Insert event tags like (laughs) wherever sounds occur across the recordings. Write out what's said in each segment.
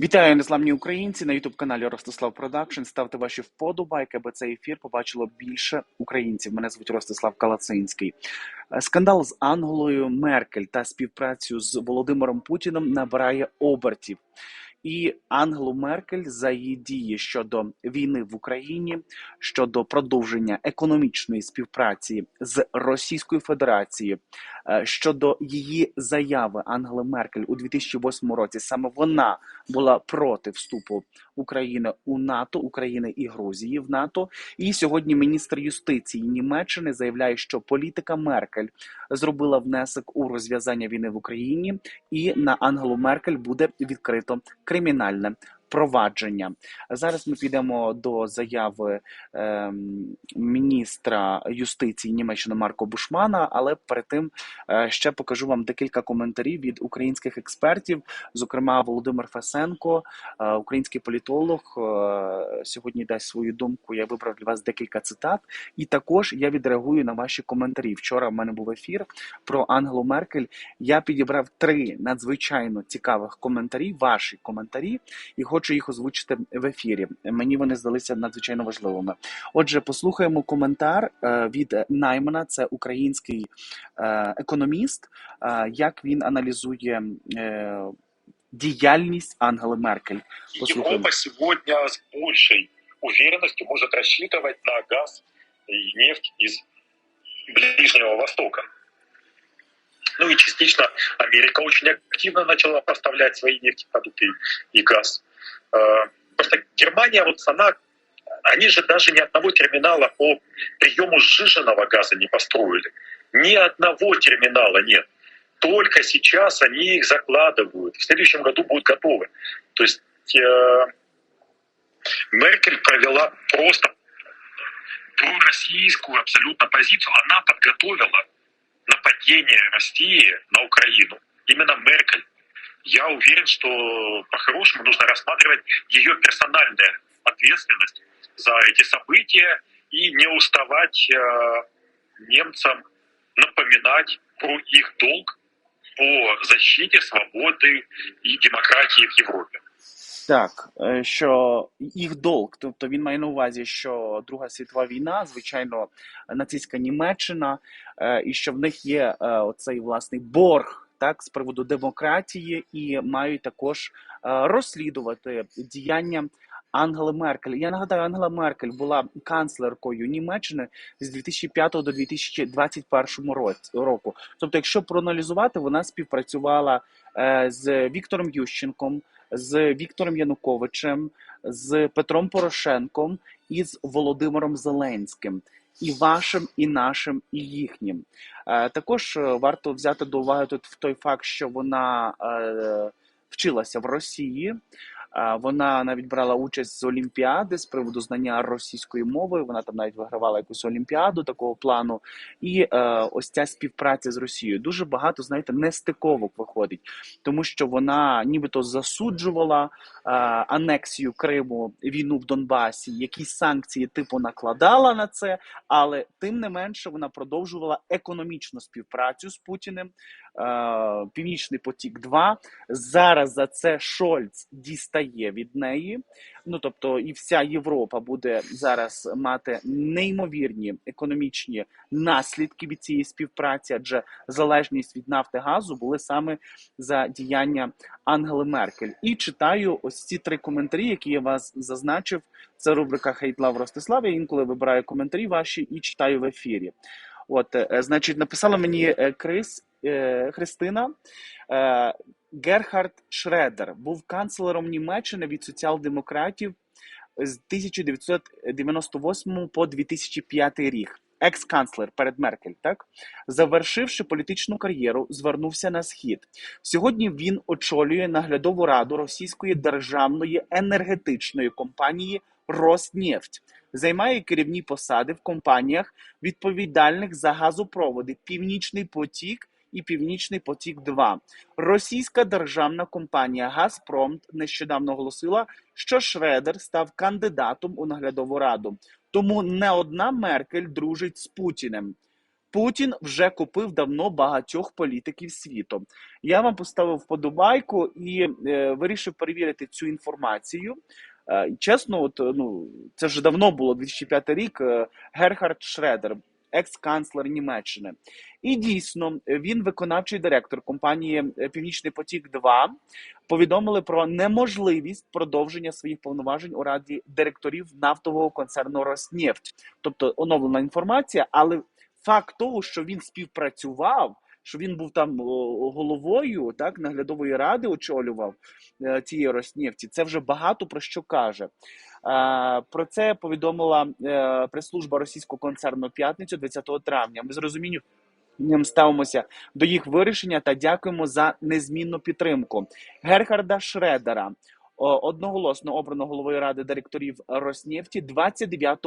Вітаю, незламні українці на ютуб каналі Ростислав Продакшн. Ставте ваші вподобайки, аби цей ефір побачило більше українців. Мене звуть Ростислав Калацинський. Е, Скандал з Англою Меркель та співпрацю з Володимиром Путіним набирає обертів. І Ангелу Меркель за її дії щодо війни в Україні, щодо продовження економічної співпраці з Російською Федерацією, е, щодо її заяви Ангели Меркель у 2008 році, саме вона була проти вступу України у НАТО, України і Грузії в НАТО. І сьогодні міністр юстиції Німеччини заявляє, що політика Меркель зробила внесок у розв'язання війни в Україні, і на Ангелу Меркель буде відкрито кримінальне провадження. Зараз ми підемо до заяви ем, міністра юстиції Німеччини Марко Бушмана. Але перед тим е, ще покажу вам декілька коментарів від українських експертів, зокрема Володимир Фесенко, е, український політолог, е, сьогодні дасть свою думку. Я вибрав для вас декілька цитат, і також я відреагую на ваші коментарі. Вчора в мене був ефір про Ангелу Меркель. Я підібрав три надзвичайно цікавих коментарі, ваші коментарі, і хочу їх озвучити в ефірі. Мені вони здалися надзвичайно важливими. Отже, послухаємо коментар е, від Наймана, це український е, економіст, е, як він аналізує діяльність Ангели Меркель. Послухаємо. Европа сегодня с большей уверенностью может рассчитывать на газ и нефть из Ближнего Востока. Ну и частично Америка очень активно начала поставлять свои нефтепродукты и газ. Э, Просто Германия, вот она, они же даже ни одного терминала по приему сжиженного газа не построили. Ни одного терминала нет. Только сейчас они их закладывают. В следующем году будут готовы. То есть э, Меркель провела просто пророссийскую абсолютно позицию. Она подготовила нападение России на Украину. Именно Меркель Я уверен, что по-хорошему нужно рассматривать ее персональную ответственность за эти события и не уставать э, немцам напоминать про их долг по защите свободы и демократии в Европе. Так, е, що їх долг, тобто він має на увазі, що Друга світова війна, звичайно, нацистська Німеччина, е, і що в них є е, оцей власний борг так з приводу демократії, і мають також е, розслідувати діяння. Ангели Меркель. Я нагадаю, Ангела Меркель була канцлеркою Німеччини з 2005 до 2021 році- року. Тобто, якщо проаналізувати, вона співпрацювала е, з Віктором Ющенком, з Віктором Януковичем, з Петром Порошенком і з Володимиром Зеленським. І вашим, і нашим, і їхнім. Е, також е, варто взяти до уваги тут в той факт, що вона е, вчилася в Росії. Вона навіть брала участь з Олімпіади з приводу знання російської мови. Вона там навіть вигравала якусь олімпіаду такого плану. І е, ось ця співпраця з Росією дуже багато, знаєте, нестиковок виходить, тому що вона нібито засуджувала е, анексію Криму, війну в Донбасі, якісь санкції типу накладала на це, але тим не менше вона продовжувала економічну співпрацю з Путіним. Е, Північний потік 2 Зараз за це Шольц дістає від неї. Ну тобто, і вся Європа буде зараз мати неймовірні економічні наслідки від цієї співпраці, адже залежність від нафти газу були саме за діяння Ангели Меркель. І читаю ось ці три коментарі, які я вас зазначив. Це рубрика Хейтлав Ростислав. Я інколи вибираю коментарі ваші і читаю в ефірі. От, е, значить, написала мені е, Крис е, Христина. Герхард Шредер був канцлером Німеччини від соціал-демократів з 1998 по 2005 рік. Екс-канцлер перед Меркель, так завершивши політичну кар'єру, звернувся на схід. Сьогодні він очолює наглядову раду російської державної енергетичної компанії Роснефть. Займає керівні посади в компаніях, відповідальних за газопроводи Північний потік і Північний потік 2 Російська державна компанія Газпром нещодавно оголосила, що Шредер став кандидатом у наглядову раду. Тому не одна Меркель дружить з Путіним. Путін вже купив давно багатьох політиків світу. Я вам поставив вподобайку і е, вирішив перевірити цю інформацію. Е, чесно, от ну це вже давно було 2005 рік. е, Герхард Шредер, екс-канцлер Німеччини. І дійсно, він виконавчий директор компанії е, Північний Потік 2 повідомили про неможливість продовження своїх повноважень у раді директорів нафтового концерну Роснефть. Тобто оновлена інформація, але факт того, що він співпрацював. Що він був там головою, так наглядової ради очолював е, цієї Роснефті, це вже багато про що каже. Е, про це повідомила е, прес-служба російського концерну п'ятницю 20 травня. Ми з розумінням ставимося до їх вирішення та дякуємо за незмінну підтримку. Герхарда Шредера одноголосно обрано головою ради директорів Роснефті 29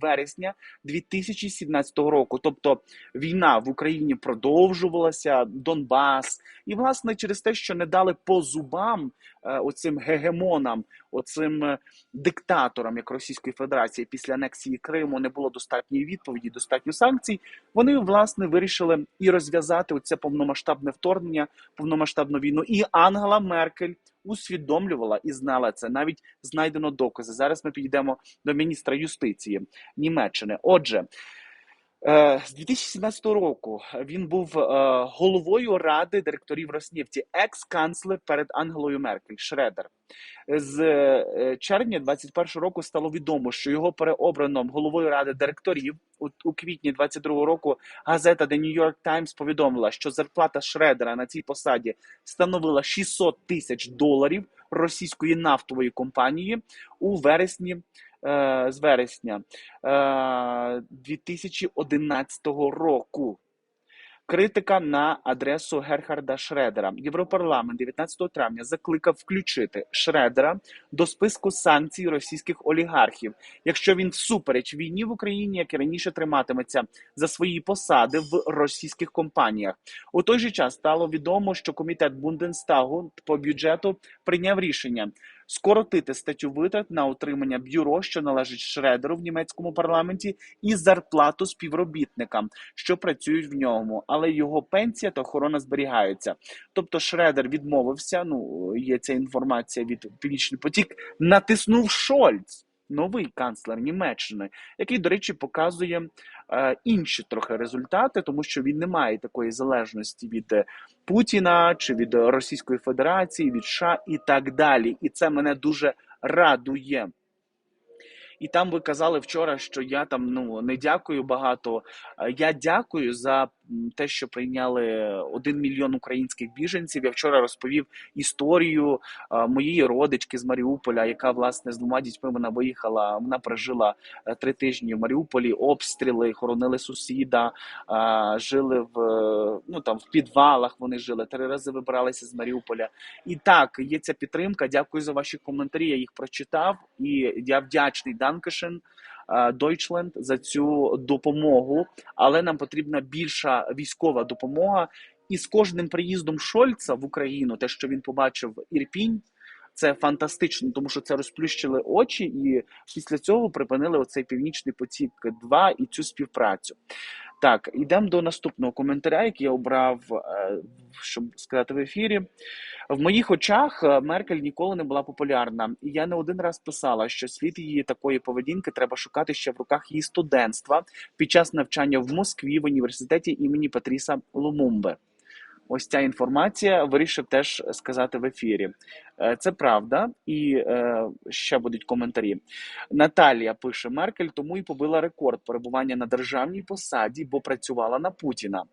вересня 2017 року. Тобто війна в Україні продовжувалася, Донбас, і власне через те, що не дали по зубам е, оцим гегемонам, оцим е, диктаторам, як Російської Федерації, після анексії Криму не було достатньої відповіді, достатньо санкцій. Вони власне вирішили і розв'язати оце повномасштабне вторгнення, повномасштабну війну. І Ангела Меркель усвідомлювала і знала це. Навіть знайдено докази. Зараз ми підійдемо до міністра юстиції Німеччини. Отже. Е, З 2017 року він був е, головою ради директорів Роснефті, екс-канцлер перед Ангелою Меркель Шредер. З е, червня 21 року стало відомо, що його переобрано головою ради директорів у, квітні 22 року. Газета The New York Times повідомила, що зарплата Шредера на цій посаді становила 600 тисяч доларів російської нафтової компанії у вересні з вересня е, 2011 року. Критика на адресу Герхарда Шредера. Європарламент 19 травня закликав включити Шредера до списку санкцій російських олігархів, якщо він всупереч війні в Україні, як і раніше триматиметься за свої посади в російських компаніях. У той же час стало відомо, що комітет Бунденстагу по бюджету прийняв рішення скоротити статтю витрат на утримання бюро, що належить Шредеру в німецькому парламенті, і зарплату співробітникам, що працюють в ньому, але його пенсія та охорона зберігаються. Тобто Шредер відмовився. Ну є ця інформація від Північний потік, натиснув Шольц. Новий канцлер Німеччини, який, до речі, показує е, інші трохи результати, тому що він не має такої залежності від е, Путіна чи від Російської Федерації, від США і так далі. І це мене дуже радує. І там ви казали вчора, що я там ну не дякую багато. Е, Я дякую за те, що прийняли один мільйон українських біженців. Я вчора розповів історію е, моєї родички з Маріуполя, яка власне з двома дітьми вона виїхала. Вона прожила е, три тижні в Маріуполі, обстріли, хоронили сусіда, жили в ну там в підвалах. Вони жили три рази вибиралися з Маріуполя. І так, є ця підтримка. Дякую за ваші коментарі. Я їх прочитав, і я вдячний Данкешен. Deutschland за цю допомогу, але нам потрібна більша військова допомога. І з кожним приїздом Шольца в Україну, те, що він побачив Ірпінь, це фантастично, тому що це розплющили очі, і після цього припинили оцей північний потік 2 і цю співпрацю. Так, йдемо до наступного коментаря, який я обрав, е, щоб сказати в ефірі. В моїх очах е, Меркель ніколи не була популярна, і я не один раз писала, що слід її такої поведінки треба шукати ще в руках її студентства під час навчання в Москві в університеті імені Патріса Лумумби. Ось ця інформація вирішив теж сказати в ефірі. Е, Це правда, і е, ще будуть коментарі. Наталія пише: Меркель тому і побила рекорд перебування на державній посаді, бо працювала на Путіна.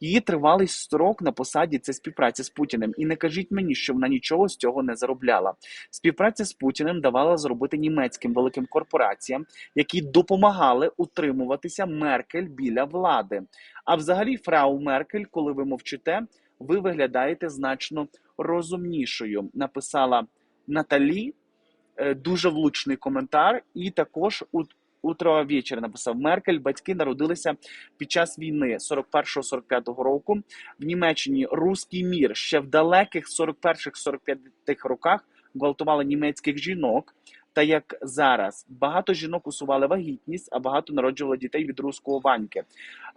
Її тривалий строк на посаді це співпраця з Путіним. І не кажіть мені, що вона нічого з цього не заробляла. Співпраця з Путіним давала зробити німецьким великим корпораціям, які допомагали утримуватися Меркель біля влади. А взагалі, фрау Меркель, коли ви мовчите, ви виглядаєте значно розумнішою. Написала Наталі. Е, Дуже влучний коментар, і також у утро вечір написав Меркель. Батьки народилися під час війни 41-45 року. В Німеччині руський мір ще в далеких 41-45 роках гвалтували німецьких жінок. Та як зараз. Багато жінок усували вагітність, а багато народжували дітей від руського ваньки.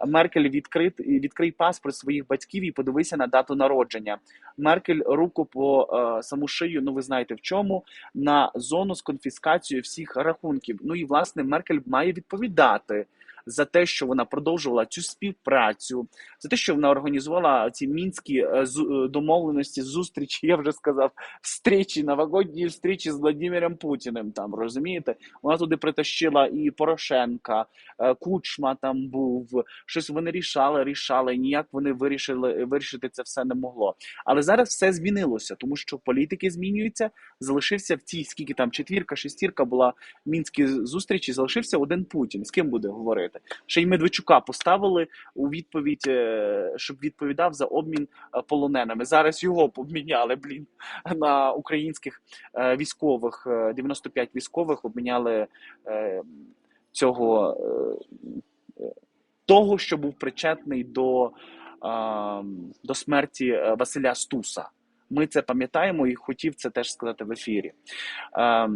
Меркель відкрит, відкрий паспорт своїх батьків і подивися на дату народження. Меркель руку по е, саму шию, ну ви знаєте в чому, на зону з конфіскацією всіх рахунків. Ну і власне Меркель має відповідати за те, що вона продовжувала цю співпрацю, за те, що вона організувала ці мінські е, е, домовленості, зустрічі. Я вже сказав, встречі, новогодні встречі з Владимиром Путіним. Там розумієте, вона туди притащила і Порошенка, е, Кучма там був. Щось вони рішали, рішали. Ніяк вони вирішили вирішити це все не могло. Але зараз все змінилося, тому що політики змінюються. Залишився в цій скільки там четвірка, шестірка була мінські зустрічі. Залишився один Путін. З ким буде говорити? Ще й Медведчука поставили у відповідь, е, щоб відповідав за обмін е, полоненими. Зараз його поміняли, блін, на українських е, військових. Е, 95 військових обміняли цього того, що був причетний до, до смерті Василя Стуса. Ми це пам'ятаємо і хотів це теж сказати в ефірі. Е,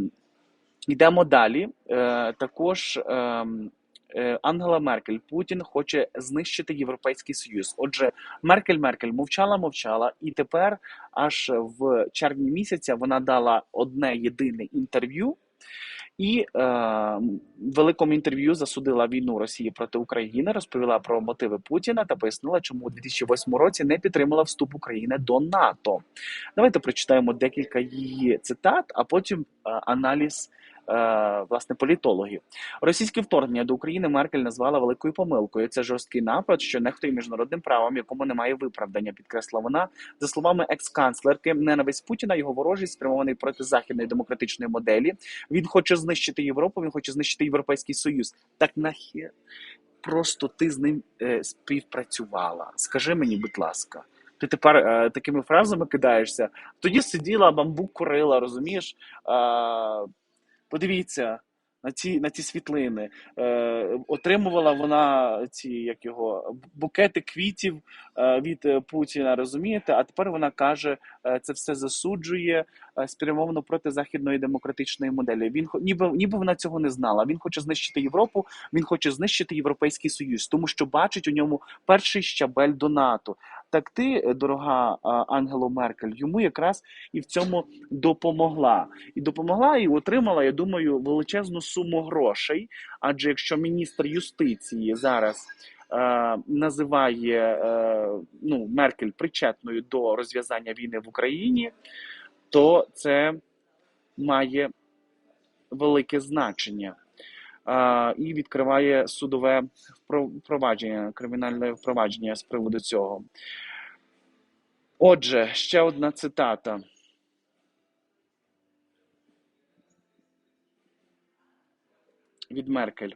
Йдемо далі. Також ем, Ангела Меркель Путін хоче знищити Європейський Союз. Отже, Меркель Меркель мовчала, мовчала, і тепер, аж в червні місяця, вона дала одне єдине інтерв'ю. І е, великому інтерв'ю засудила війну Росії проти України, розповіла про мотиви Путіна та пояснила, чому у 2008 році не підтримала вступ України до НАТО. Давайте прочитаємо декілька її цитат, а потім е, аналіз е, власне політологів. Російське вторгнення до України Меркель назвала великою помилкою. Це жорсткий напад, що нехтує міжнародним правом, якому немає виправдання. Підкресла вона за словами екс-канцлерки. Ненависть Путіна його ворожість спрямований проти західної демократичної моделі. Він хоче знищити Європу. Він хоче знищити Європейський Союз. Так нахер просто ти з ним е, співпрацювала. Скажи мені, будь ласка. Ти тепер е, такими фразами кидаєшся. Тоді сиділа, бамбук курила, розумієш? Е, подивіться на ці, на ці світлини. Е, отримувала вона ці як його букети квітів від е, Путіна, розумієте? А тепер вона каже, е, це все засуджує е, спрямовано проти західної демократичної моделі. Він ніби ніби вона цього не знала. Він хоче знищити Європу, він хоче знищити Європейський Союз, тому що бачить у ньому перший щабель до НАТО. Так ти, дорога Ангело Меркель, йому якраз і в цьому допомогла. І допомогла і отримала, я думаю, величезну суму грошей. Адже якщо міністр юстиції зараз називає е, ну, Меркель причетною до розв'язання війни в Україні, то це має велике значення. Е, і відкриває судове впровадження, кримінальне впровадження з приводу цього. Отже, ще одна цитата. від Меркель.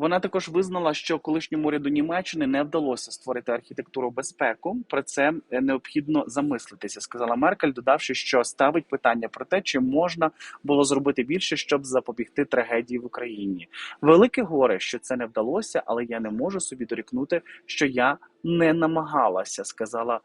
Вона також визнала, що колишньому уряду Німеччини не вдалося створити архітектуру безпеку. Про це е, необхідно замислитися, сказала Меркель, додавши, що ставить питання про те, чи можна було зробити більше, щоб запобігти трагедії в Україні. Велике горе, що це не вдалося, але я не можу собі дорікнути, що я не намагалася, сказала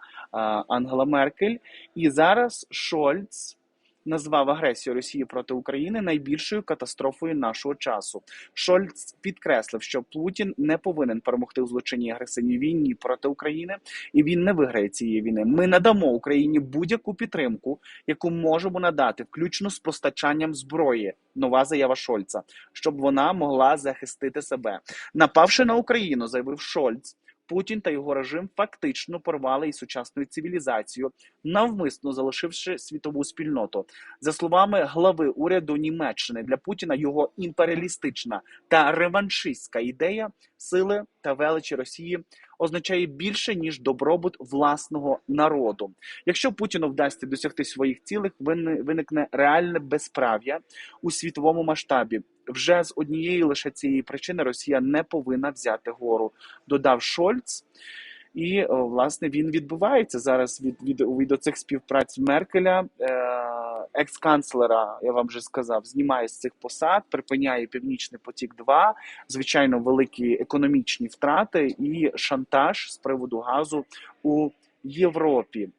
Ангела Меркель. І зараз Шольц назвав агресію Росії проти України найбільшою катастрофою нашого часу. Шольц підкреслив, що Путін не повинен перемогти у злочинній агресивній війні проти України, і він не виграє цієї війни. Ми надамо Україні будь-яку підтримку, яку можемо надати, включно з постачанням зброї. Нова заява Шольца, щоб вона могла захистити себе, напавши на Україну, заявив Шольц. Путін та його режим фактично порвали із сучасною цивілізацією, навмисно залишивши світову спільноту. За словами глави уряду Німеччини, для Путіна його імперіалістична та реваншистська ідея сили та величі Росії означає більше ніж добробут власного народу. Якщо Путіну вдасться досягти своїх вини- виникне реальне безправ'я у світовому масштабі. Вже з однієї лише цієї причини Росія не повинна взяти гору, додав Шольц. І власне він відбувається зараз від від, від оцих співпраць Меркеля, е, екс-канцлера, я вам вже сказав, знімає з цих посад, припиняє Північний потік. 2 звичайно, великі економічні втрати і шантаж з приводу газу у Європі.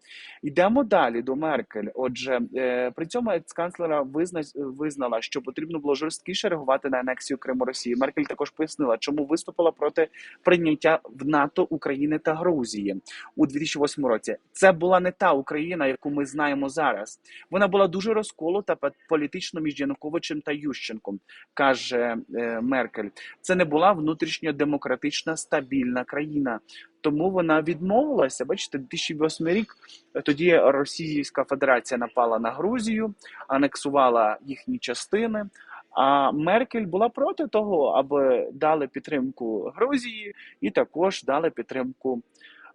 Йдемо далі до Меркель. Отже, е, при цьому ексканцлера визна, визнала, що потрібно було жорсткіше реагувати на анексію Криму Росії. Меркель також пояснила, чому виступила проти прийняття в НАТО України та Грузії у 2008 році. Це була не та Україна, яку ми знаємо зараз. Вона була дуже розколота політично між Януковичем та Ющенком, каже е, Меркель. Це не була внутрішньодемократична стабільна країна. Тому вона відмовилася. Бачите, 2008 рік е, тоді Російська Федерація напала на Грузію, анексувала їхні частини. А Меркель була проти того, аби дали підтримку Грузії і також дали підтримку.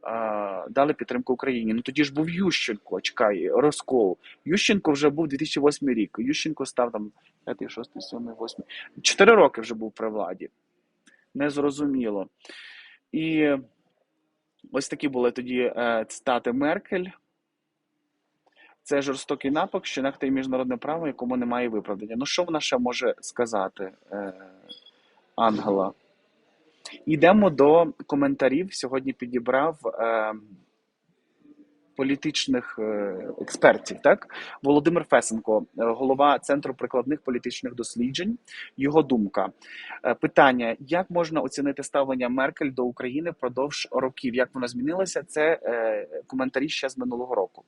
е, Дали підтримку Україні. Ну тоді ж був Ющенко, чекай, розкол. Ющенко вже був 2008 рік. Ющенко став там 5, 6, 7, 8. Чотири роки вже був при владі. Незрозуміло. І ось такі були тоді е, цитати Меркель. Це жорстокий напад, що нехтує міжнародне право, якому немає виправдання. Ну що вона ще може сказати, е, Ангела? Йдемо до коментарів. Сьогодні підібрав е, політичних е, експертів. Так, Володимир Фесенко, е, голова Центру прикладних політичних досліджень. Його думка. Е, Питання: як можна оцінити ставлення Меркель до України впродовж років? Як воно змінилося? Це коментарі ще з минулого року.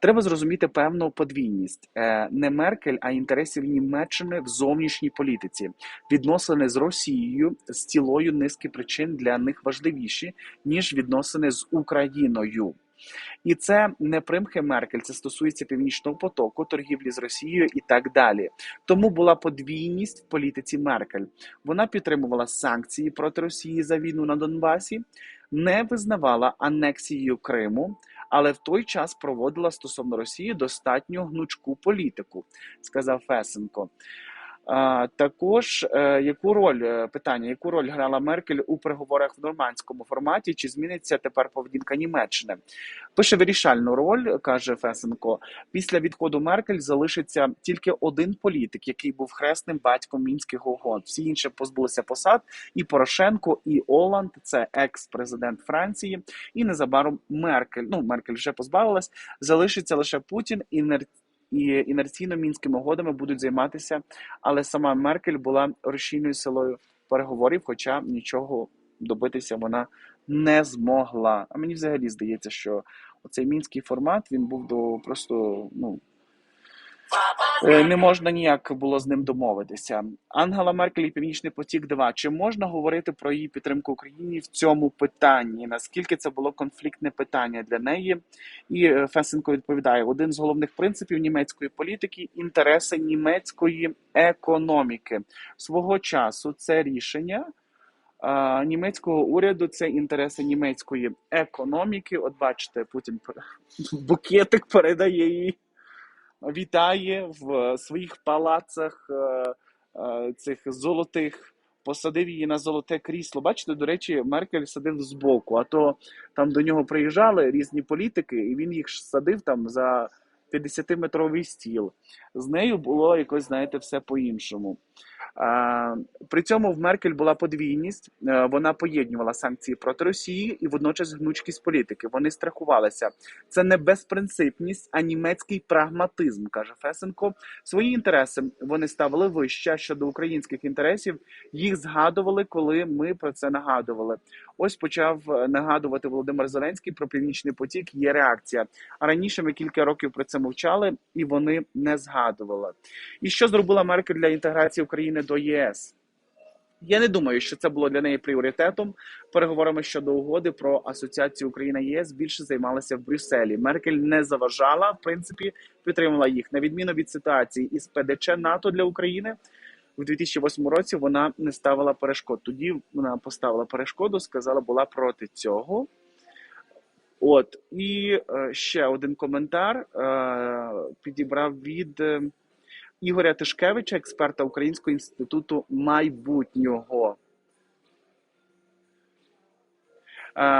Треба зрозуміти певну подвійність не Меркель, а інтересів Німеччини в зовнішній політиці. Відносини з Росією з цілою низки причин для них важливіші ніж відносини з Україною. І це не примхи Меркель, це стосується північного потоку, торгівлі з Росією і так далі. Тому була подвійність в політиці Меркель. Вона підтримувала санкції проти Росії за війну на Донбасі, не визнавала анексію Криму, але в той час проводила стосовно Росії достатньо гнучку політику, сказав Фесенко. Також е, яку роль е, питання, яку роль грала Меркель у переговорах в нормандському форматі? Чи зміниться тепер поведінка Німеччини? Пише вирішальну роль, каже Фесенко. Після відходу Меркель залишиться тільки один політик, який був хресним батьком мінських угод. Всі інші позбулися посад. І Порошенко, і Оланд, це екс-президент Франції, і незабаром Меркель. Ну Меркель вже позбавилась. Залишиться лише Путін і нер- і інерційно мінськими угодами будуть займатися, але сама Меркель була рушійною силою переговорів, хоча нічого добитися вона не змогла. А мені взагалі здається, що оцей мінський формат він був до просто ну. Е, Не можна ніяк було з ним домовитися. Ангела Меркель і Північний потік 2 Чи можна говорити про її підтримку Україні в цьому питанні? Наскільки це було конфліктне питання для неї? І е, Фесенко відповідає: один з головних принципів німецької політики інтереси німецької економіки свого часу. Це рішення. Німецького уряду це інтереси німецької економіки. От бачите, Путін (laughs) букетик передає їй вітає в своїх палацах е, е, цих золотих. Посадив її на золоте крісло. Бачите, до речі, Меркель садив збоку, а то там до нього приїжджали різні політики, і він їх садив там за 50-метровий стіл. З нею було якось, знаєте, все по-іншому. При цьому в Меркель була подвійність. Е, Вона поєднувала санкції проти Росії і водночас гнучкість політики. Вони страхувалися. Це не безпринципність, а німецький прагматизм, каже Фесенко. Свої інтереси вони ставили вище щодо українських інтересів. Їх згадували, коли ми про це нагадували. Ось почав е, нагадувати Володимир Зеленський про північний потік. Є реакція. А раніше ми кілька років про це мовчали, і вони не згадували. І що зробила Меркель для інтеграції України до ЄС? Я не думаю, що це було для неї пріоритетом. Переговорами щодо угоди про асоціацію Україна ЄС більше займалася в Брюсселі. Меркель не заважала, в принципі, підтримала їх на відміну від ситуації із ПДЧ НАТО для України. У 2008 році вона не ставила перешкод. Тоді вона поставила перешкоду, сказала, була проти цього. От і е, ще один коментар е, підібрав від е, Ігоря Тишкевича, експерта Українського інституту майбутнього. Е,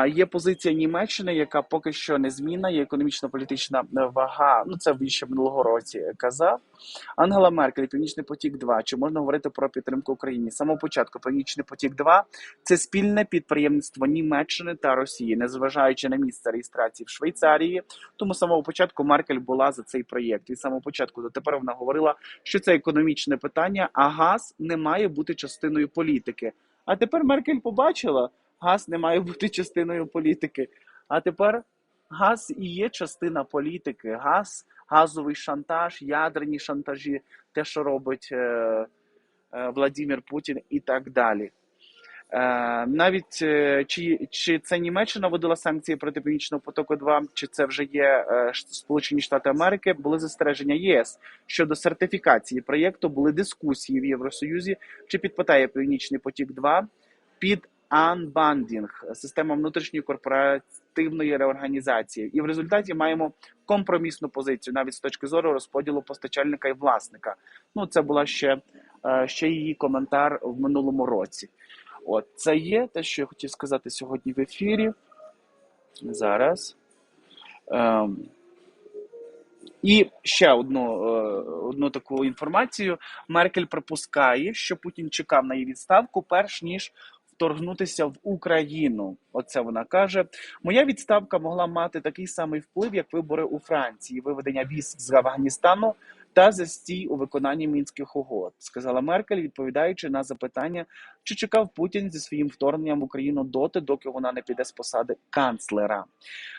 Є позиція Німеччини, яка поки що не змінна, є економічно-політична вага. Ну це він ще минулого році казав. Ангела Меркель, Північний потік 2 Чи можна говорити про підтримку Україні? З самого початку Північний потік 2 це спільне підприємництво Німеччини та Росії, незважаючи на місце реєстрації в Швейцарії. Тому з самого початку Меркель була за цей проєкт. Від самого початку до тепер вона говорила, що це економічне питання, а газ не має бути частиною політики. А тепер Меркель побачила, газ не має бути частиною політики. А тепер газ і є частина політики. Газ, газовий шантаж, ядерні шантажі, те, що робить е, е, Владимир Путін, і так далі. Е, навіть е, чи, чи це Німеччина вводила санкції проти Північного потоку 2 чи це вже є е, Сполучені Штати Америки, були застереження єС щодо сертифікації проєкту. Були дискусії в Євросоюзі, чи підпадає Північний потік 2 під анбандінг, система внутрішньої корпоративної реорганізації. І в результаті маємо компромісну позицію, навіть з точки зору розподілу постачальника і власника. Ну це була ще, е, ще її коментар в минулому році. От це є те, що я хотів сказати сьогодні в ефірі. Зараз. Ем, і ще одну, е, одну таку інформацію. Меркель припускає, що Путін чекав на її відставку, перш ніж вторгнутися в Україну. Оце вона каже. Моя відставка могла мати такий самий вплив, як вибори у Франції, виведення військ з Афганістану та застій у виконанні мінських угод, сказала Меркель, відповідаючи на запитання, чи чекав Путін зі своїм вторгненням в Україну доти, доки вона не піде з посади канцлера.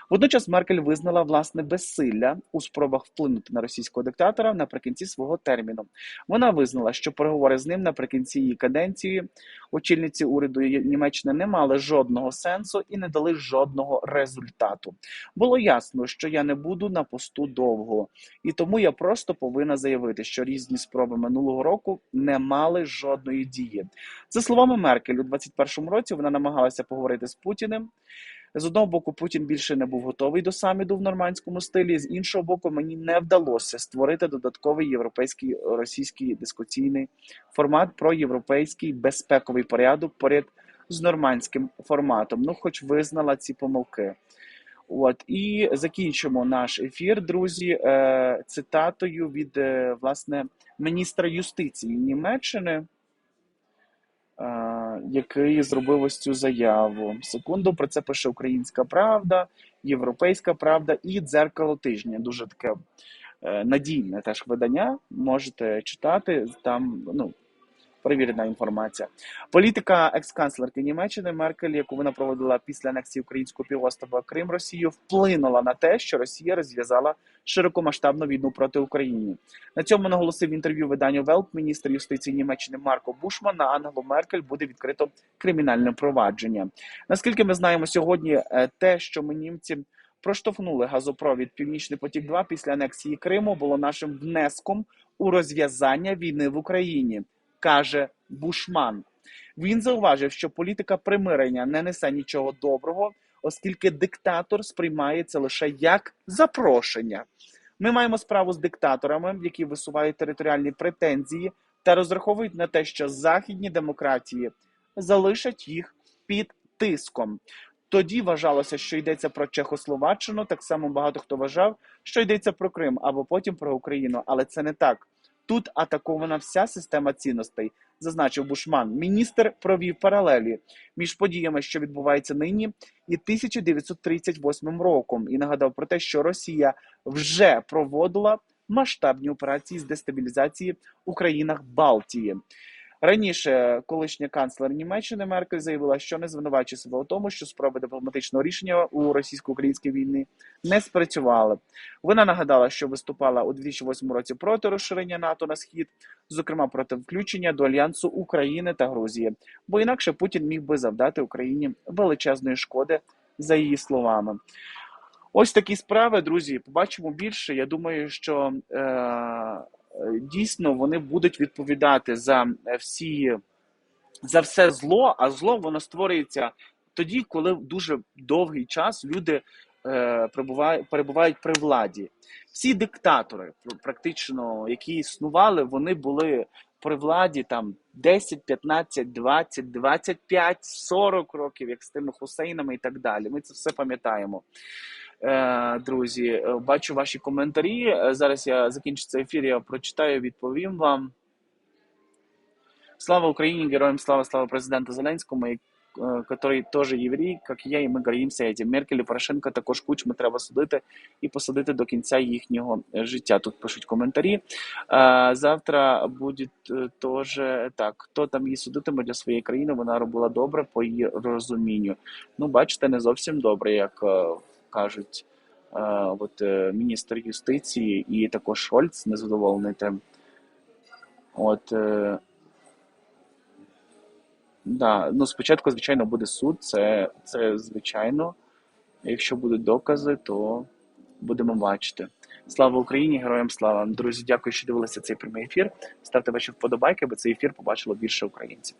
Водночас Меркель визнала власне безсилля у спробах вплинути на російського диктатора наприкінці свого терміну. Вона визнала, що переговори з ним наприкінці її каденції очільниці уряду Німеччини не мали жодного сенсу і не дали жодного результату. Було ясно, що я не буду на посту довго, і тому я просто повинна заявити, що різні спроби минулого року не мали жодної дії. За словами Меркель, у 2021 році вона намагалася поговорити з Путіним. З одного боку, Путін більше не був готовий до саміту в нормандському стилі. З іншого боку, мені не вдалося створити додатковий європейський російський дискусійний формат про європейський безпековий порядок поряд з нормандським форматом. Ну, хоч визнала ці помилки. От і закінчимо наш ефір, друзі, е, цитатою від е, власне міністра юстиції Німеччини. Е, Який зробив ось цю заяву. Секунду про це пише Українська Правда, Європейська Правда і Дзеркало тижня. Дуже таке е, надійне теж видання. Можете читати там. Ну перевірена інформація. Політика екс-канцлерки Німеччини Меркель, яку вона проводила після анексії українського півострова Крим Росією, вплинула на те, що Росія розв'язала широкомасштабну війну проти України. На цьому наголосив інтерв'ю виданню Велп міністр юстиції Німеччини Марко Бушман на Ангелу Меркель буде відкрито кримінальне провадження. Наскільки ми знаємо сьогодні, е, те, що ми німці. Проштовхнули газопровід Північний потік 2 після анексії Криму було нашим внеском у розв'язання війни в Україні, каже Бушман. Він зауважив, що політика примирення не несе нічого доброго, оскільки диктатор сприймається лише як запрошення. Ми маємо справу з диктаторами, які висувають територіальні претензії та розраховують на те, що західні демократії залишать їх під тиском. Тоді вважалося, що йдеться про Чехословаччину. Так само багато хто вважав, що йдеться про Крим або потім про Україну, але це не так. Тут атакована вся система цінностей, зазначив Бушман. Міністр провів паралелі між подіями, що відбуваються нині, і 1938 роком, і нагадав про те, що Росія вже проводила масштабні операції з дестабілізації у країнах Балтії. Раніше колишня канцлер Німеччини Меркель заявила, що не звинувачує себе у тому, що спроби дипломатичного рішення у російсько-українській війні не спрацювали. Вона нагадала, що виступала у 2008 році проти розширення НАТО на схід, зокрема проти включення до альянсу України та Грузії, бо інакше Путін міг би завдати Україні величезної шкоди, за її словами. Ось такі справи, друзі. Побачимо більше. Я думаю, що е, дійсно вони будуть відповідати за всі за все зло, а зло воно створюється тоді, коли дуже довгий час люди е, перебувають, перебувають при владі. Всі диктатори, пр- практично, які існували, вони були при владі там 10, 15, 20, 25, 40 років, як з тими Хусейнами і так далі. Ми це все пам'ятаємо. Е, друзі, е, бачу ваші коментарі. Е, Зараз я закінчу цей ефір, я прочитаю, відповім вам. Слава Украине, героям слава, слава президенту Зеленському, е, теж єврей, як і я, і ми гордимося этим. Меркель і Порошенко також кучми треба судити і посадити до кінця їхнього життя. Тут пишуть коментарі. Завтра буде теж так. Хто там її судитиме для своєї країни? Вона робила добре по її розумінню. Ну, бачите, не зовсім добре, як кажуть е, от, е, міністр юстиції і також Шольц незадоволений тим. От. е, Да, ну спочатку, звичайно, буде суд, це, це звичайно. Якщо будуть докази, то будемо бачити. Слава Україні, героям слава! Друзі, дякую, що дивилися цей прямий ефір. Ставте ваші вподобайки, аби цей ефір побачило більше українців.